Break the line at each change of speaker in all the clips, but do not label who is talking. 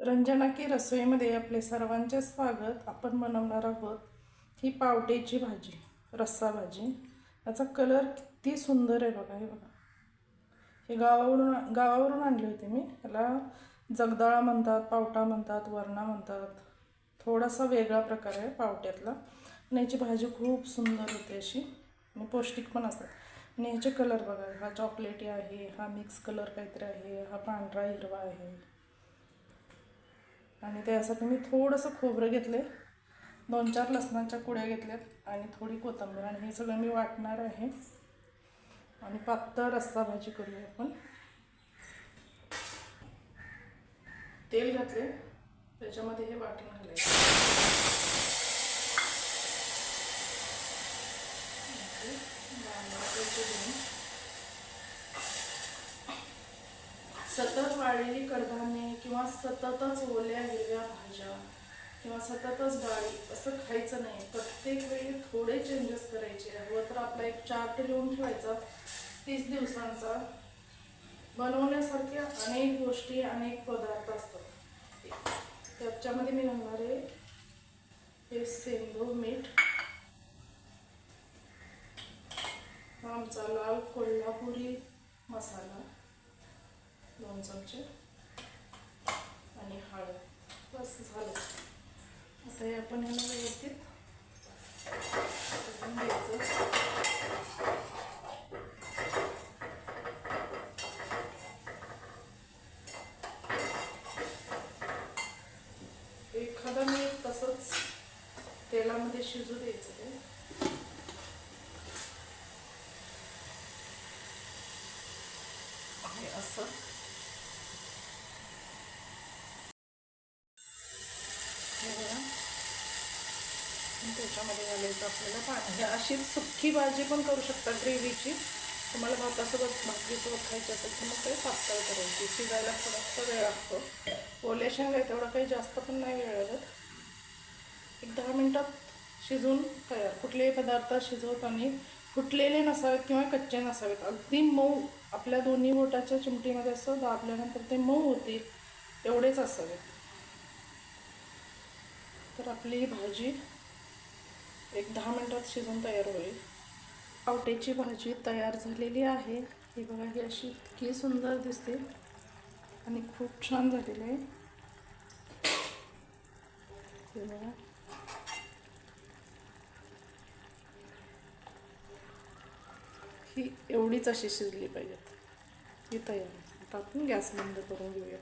रंजना की रसोईमध्ये आपले सर्वांचे स्वागत आपण बनवणार आहोत ही पावट्याची भाजी रस्सा भाजी. याचा कलर किती सुंदर आहे बघा हे बघा. हे गावावरून गावावरून आणले होते मी. याला जगदाळा म्हणतात पावटा म्हणतात वरणा म्हणतात. थोडासा वेगळा प्रकार आहे पावट्यातला. आणि याची भाजी खूप सुंदर होते अशी. आणि पौष्टिक पण असतात. आणि ह्याचे कलर बघा हा चॉकलेटी आहे हा मिक्स कलर काहीतरी आहे हा पांढरा हिरवा आहे. आणि त्यासाठी मी थोडंसं खोबरं घेतले. दोन चार लसणाच्या कुड्या घेतल्यात आणि थोडी कोथिंबीर आणि हे सगळं मी वाटणार आहे. आणि पातळ रस्सा भाजी करूया आपण. तेल घातले. त्याच्यामध्ये हे वाटण घालायचं सतत वाळलेली कडधान्ये किंवा सततच ओल्या हिरव्या भाज्या किंवा सततच डाळी असं खायचं नाही. प्रत्येक वेळी थोडे चेंजेस करायचे. हवं तर आपला एक चार्ट लिहून ठेवायचा. तीस दिवसांचा. बनवण्यासारख्या अनेक गोष्टी अनेक पदार्थ असतात. त्याच्यामध्ये मी घालणार आहे. हे सेंदूर मीठ. आमचा लाल कोल्हापुरी मसाला. दोन चमचे. आणि हळद. बस झालं. आता हे आपण ह्याला व्यवस्थित घ्यायचं. एखादा मी तसंच तेलामध्ये शिजू द्यायचं ते. असं. हे बघा. त्याच्यामध्ये घालायचं आपल्याला पाणी हे अशी सुक्की भाजी पण करू शकता ग्रेव्हीची. तुम्हाला भातासोबत भाकरीसोबत खायची असेल तर मग ते पातळ करायची. शिजायला थोडासा वेळ लागतो. ओल्या शेंगा तेवढा काही जास्त पण नाही वेळ लागत एक दहा मिनटात शिजून तयार. कुठलेही पदार्थ शिजवताना फुटलेले नसावेत किंवा कच्चे नसावेत. अगदी मऊ आपल्या दोन्ही बोटाच्या चिमटीमध्ये असं दाबल्यानंतर ते मऊ होतील एवढेच असावेत. तर आपली ही भाजी एक दहा मिनटात शिजून तयार होईल. आवट्याची भाजी तयार झालेली आहे. ही बघा ही अशी इतकी सुंदर दिसते आणि खूप छान झालेली आहे. हे बघा. ही एवढीच अशी शिजली पाहिजेत. ही तयार. आता आपण गॅस बंद करून घेऊया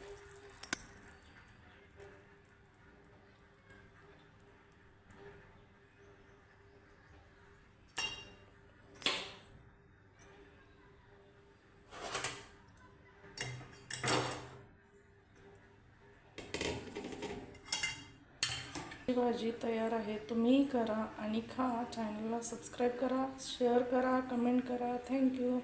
ही भाजी तयार आहे तुम्ही करा आणि खा. चॅनलला सबस्क्राईब करा शेअर करा कमेंट करा. थँक्यू